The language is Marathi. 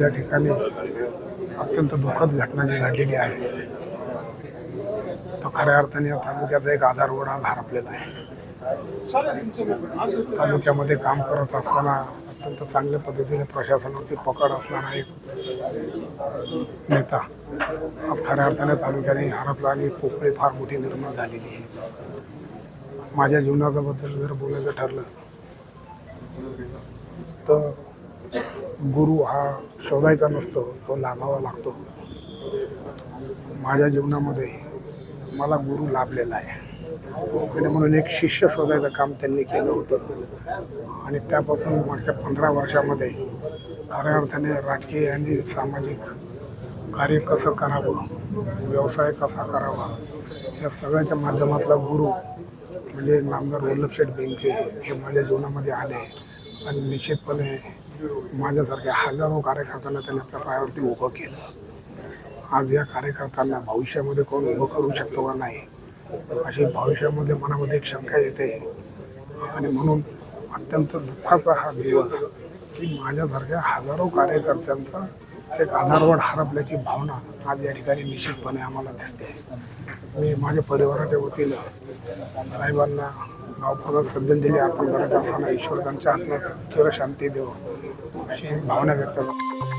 या ठिकाणी अत्यंत दुःखद घटना जी घडलेली आहे तो खऱ्या अर्थाने या तालुक्याचा एक आधारवड आज हरपलेला आहे. तालुक्यामध्ये काम करत असताना अत्यंत चांगल्या पद्धतीने प्रशासनावरती पकड असणारा एक नेता आज खऱ्या अर्थाने तालुक्याने हरपला आणि पोकळी फार मोठी निर्माण झालेली आहे. माझ्या जीवनाच्या बद्दल जर बोलायचं ठरलं तर गुरु हा शोधायचा नसतो तो लाभावा लागतो. माझ्या जीवनामध्ये मला गुरु लाभलेला आहे. आणि म्हणून एक शिष्य शोधायचं काम त्यांनी केलं होतं. आणि त्यापासून मागच्या पंधरा वर्षामध्ये खऱ्या अर्थाने राजकीय आणि सामाजिक कार्य कसं करावं व्यवसाय कसा करावा या सगळ्याच्या माध्यमातला गुरु म्हणजे नामदार वल्लभशेठ बेंके हे माझ्या जीवनामध्ये आले. आणि निश्चितपणे माझ्यासारख्या हजारो कार्यकर्त्यांना त्यांनी आपल्या पायावरती उभं केलं. आज या कार्यकर्त्यांना भविष्यामध्ये कोण उभं करू शकतो का नाही अशी भविष्यामध्ये मनामध्ये एक शंका येते. आणि म्हणून अत्यंत दुःखाचा हा दिवस की माझ्यासारख्या हजारो कार्यकर्त्यांचा एक आधारवड हरपल्याची भावना आज या ठिकाणी निश्चितपणे आम्हाला दिसते. मी माझ्या परिवाराच्या वतीनं साहेबांना गावपदात श्रद्धांजली अर्पण करत असताना ईश्वर त्यांच्या आत्म्यात चिरशांती देव अशी भावना व्यक्त करतो.